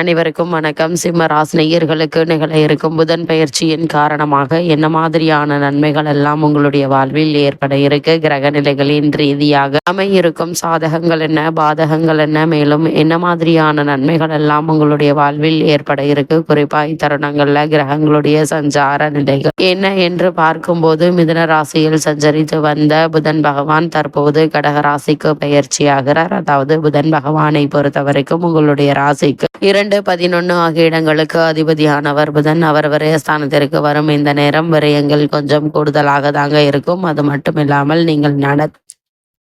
அனைவருக்கும் வணக்கம். சிம்ம ராசினியர்களுக்கு நிகழ இருக்கும் புதன் பயிற்சியின் காரணமாக என்ன மாதிரியான நன்மைகள் எல்லாம் உங்களுடைய வாழ்வில் ஏற்பட இருக்கு? கிரக நிலைகளின் ரீதியாக அமையிருக்கும் சாதகங்கள் என்ன? பாதகங்கள் என்ன? மேலும் என்ன மாதிரியான நன்மைகள் எல்லாம் உங்களுடைய வாழ்வில் ஏற்பட இருக்கு? குறிப்பா இத்தருணங்கள்ல கிரகங்களுடைய சஞ்சார நிலைகள் என்ன என்று பார்க்கும்போது மிதுன ராசியில் சஞ்சரித்து வந்த புதன் பகவான் தற்போது கடக ராசிக்கு பயிற்சியாகிறார். அதாவது புதன் பகவானை பொறுத்தவரைக்கும் உங்களுடைய ராசிக்கு இரண்டு பதினொன்று ஆகிய இடங்களுக்கு அதிபதியானவர் புதன் அவர் விரயஸ்தானத்திற்கு வரும். இந்த நேரம் விரயங்கள் கொஞ்சம் கூடுதலாக தாங்க இருக்கும். அது மட்டும் இல்லாமல் நீங்கள் நட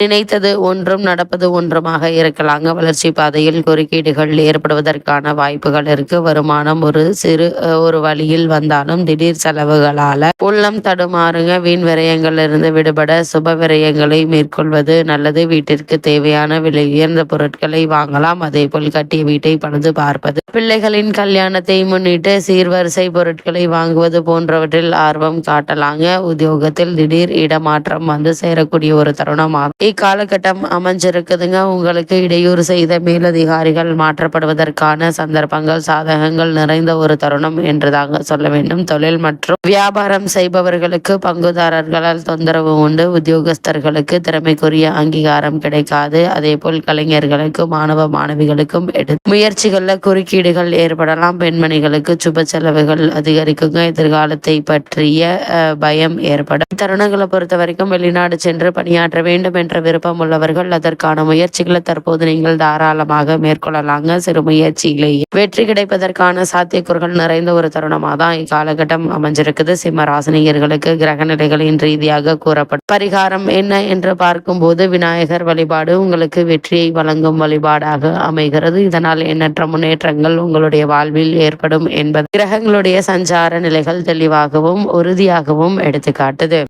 நினைத்தது ஒன்றும் நடப்பது ஒன்றுமாக இருக்கலாங்க வளர்ச்சி பாதையில் குறுக்கீடுகள் ஏற்படுவதற்கான வாய்ப்புகள் இருக்கு. வருமானம் ஒரு சிறு ஒரு வழியில் வந்தாலும் திடீர் செலவுகளால உள்ளம் தடுமாறுங்க. வீண் விரயங்கள் இருந்து விடுபட சுப விரயங்களை மேற்கொள்வது நல்லது. வீட்டிற்கு தேவையான விலை உயர்ந்த பொருட்களை வாங்கலாம். அதே போல் கட்டிய வீட்டை பழுது பார்ப்பது. பிள்ளைகளின் கல்யாணத்தை முன்னிட்டு சீர்வரிசை பொருட்களை வாங்குவது போன்றவற்றில் ஆர்வம் காட்டலாங்க. உத்தியோகத்தில் திடீர் இடமாற்றம் வந்து சேரக்கூடிய ஒரு தருணமாகும் இக்காலகட்டம் அமைஞ்சிருக்குதுங்க. உங்களுக்கு இடையூறு செய்த மேலதிகாரிகள் மாற்றப்படுவதற்கான சந்தர்ப்பங்கள் சாதகங்கள் நிறைந்த ஒரு தருணம் என்றுதாங்க சொல்ல வேண்டும். தொழில் மற்றும் வியாபாரம் செய்பவர்களுக்கு பங்குதாரர்களால் தொந்தரவு உண்டு. உத்தியோகஸ்தர்களுக்கு திறமைக்குரிய அங்கீகாரம் கிடைக்காது. அதே போல் கலைஞர்களுக்கு மாணவ மாணவிகளுக்கும் முயற்சிகளில் குறுக்கீடுகள் ஏற்படலாம். பெண்மணிகளுக்கு சுப செலவுகள் அதிகரிக்குங்க. எதிர்காலத்தை பற்றிய பயம் ஏற்படும். தருணங்களை பொறுத்த வரைக்கும் வெளிநாடு சென்று பணியாற்ற வேண்டும் என்ற விருப்பம் உள்ளவர்கள் அதற்கான முயற்சிகளை தற்போது நீங்கள் தாராளமாக மேற்கொள்ளலாங்க. சிறு முயற்சியிலேயே வெற்றி கிடைப்பதற்கான சாத்தியக்கூறுகள் நிறைந்த ஒரு தருணமாக தான் இக்காலகட்டம் அமைஞ்சிருக்குது. சிம்ம ராசினியர்களுக்கு கிரக நிலைகளின் ரீதியாக கூறப்படும் பரிகாரம் என்ன என்று பார்க்கும்போது விநாயகர் வழிபாடு உங்களுக்கு வெற்றியை வழங்கும் வழிபாடாக அமைகிறது. இதனால் எண்ணற்ற முன்னேற்றங்கள் உங்களுடைய வாழ்வில் ஏற்படும் என்பது கிரகங்களுடைய சஞ்சார நிலைகள் தெளிவாகவும் உறுதியாகவும் எடுத்துக்காட்டுது.